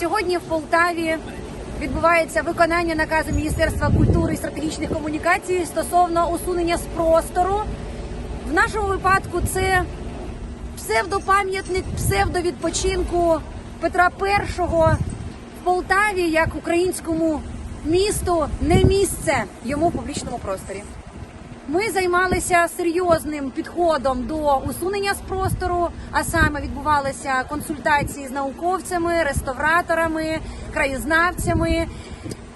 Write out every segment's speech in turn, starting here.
Сьогодні в Полтаві відбувається виконання наказу Міністерства культури і стратегічних комунікацій стосовно усунення з простору. В нашому випадку це псевдопам'ятник, псевдовідпочинку Петра І в Полтаві як українському місту не місце йому в публічному просторі. Ми займалися серйозним підходом до усунення з простору, а саме відбувалися консультації з науковцями, реставраторами, краєзнавцями.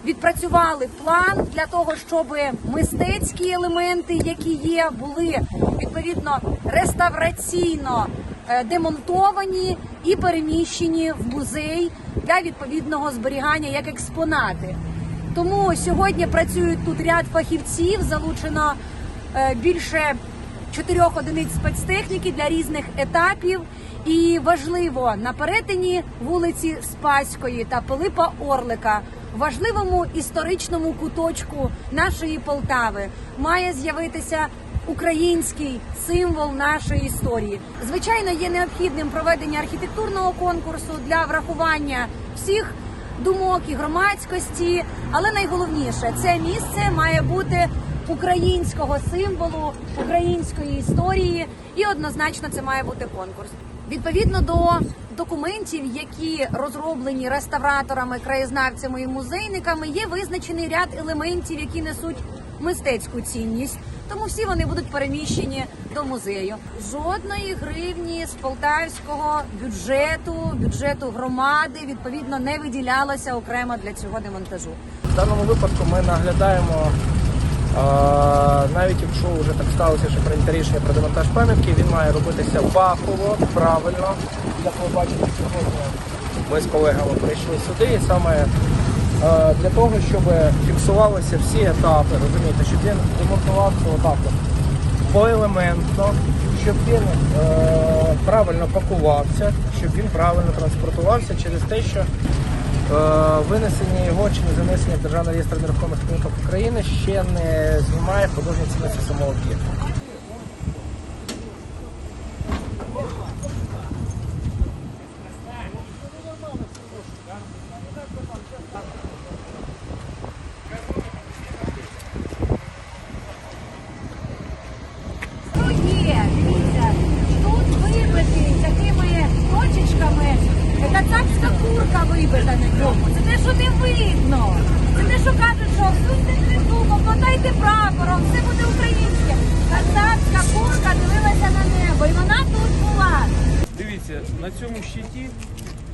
Відпрацювали план для того, щоб мистецькі елементи, які є, були відповідно реставраційно е, демонтовані і переміщені в музей для відповідного зберігання як експонати. Тому сьогодні працюють тут ряд фахівців, залучено більше чотирьох одиниць спецтехніки для різних етапів. І важливо на перетині вулиці Спаської та Пилипа Орлика, важливому історичному куточку нашої Полтави, має з'явитися український символ нашої історії. Звичайно, є необхідним проведення архітектурного конкурсу для врахування всіх думок і громадськості. Але найголовніше це місце має бути українського символу, української історії, і однозначно це має бути конкурс. Відповідно до документів, які розроблені реставраторами, краєзнавцями і музейниками, є визначений ряд елементів, які несуть мистецьку цінність. Тому всі вони будуть переміщені до музею. Жодної гривні з полтавського бюджету, бюджету громади відповідно не виділялося окремо для цього демонтажу. В даному випадку ми наглядаємо, навіть якщо вже так сталося, що прийнято рішення про демонтаж пам'ятки, він має робитися фахово, правильно. Як ви бачите, сьогодні ми з колегами прийшли сюди і саме е, для того, щоб фіксувалися всі етапи, розумієте, щоб він демонтувався отак поелементно, щоб він е, правильно пакувався, щоб він правильно транспортувався через те, що винесення його чи не занесення в Державний реєстр нерухомих об'єктів України ще не знімає художні цінності самого об'єкту. Тут вибиті такими точечками. Кацапська курка вибита на ньому. Це те, що не видно. Це те, що кажуть, що всуньте звізду, покладайте прапором, все буде українське. Кацапська курка дивилася на небо, і вона тут була. Дивіться, на цьому щиті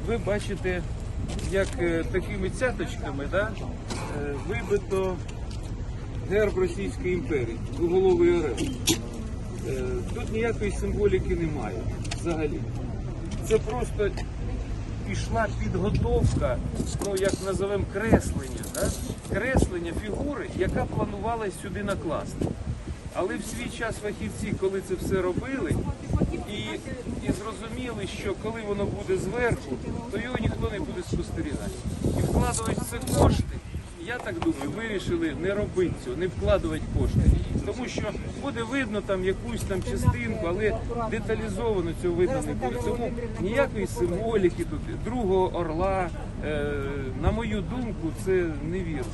ви бачите, як е, такими цяточками да, е, вибито герб Російської імперії, двоголовий орел. Е, Тут ніякої символіки немає взагалі. Це просто пішла підготовка, ну як називаємо креслення, да? креслення фігури, яка планувалась сюди накласти. Але в свій час фахівці, коли це все робили, і, і зрозуміли, що коли воно буде зверху, то його ніхто не буде спостерігати. І вкладають це кошти, я так думаю, вирішили не робити цього, не вкладувати кошти. Тому що буде видно там якусь там частинку, але деталізовано цього видно не буде. Тому ніякої символіки тут, другого орла, е, на мою думку, це невірна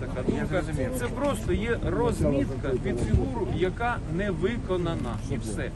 така думка. Це просто є розмітка під фігуру, яка не виконана. І все.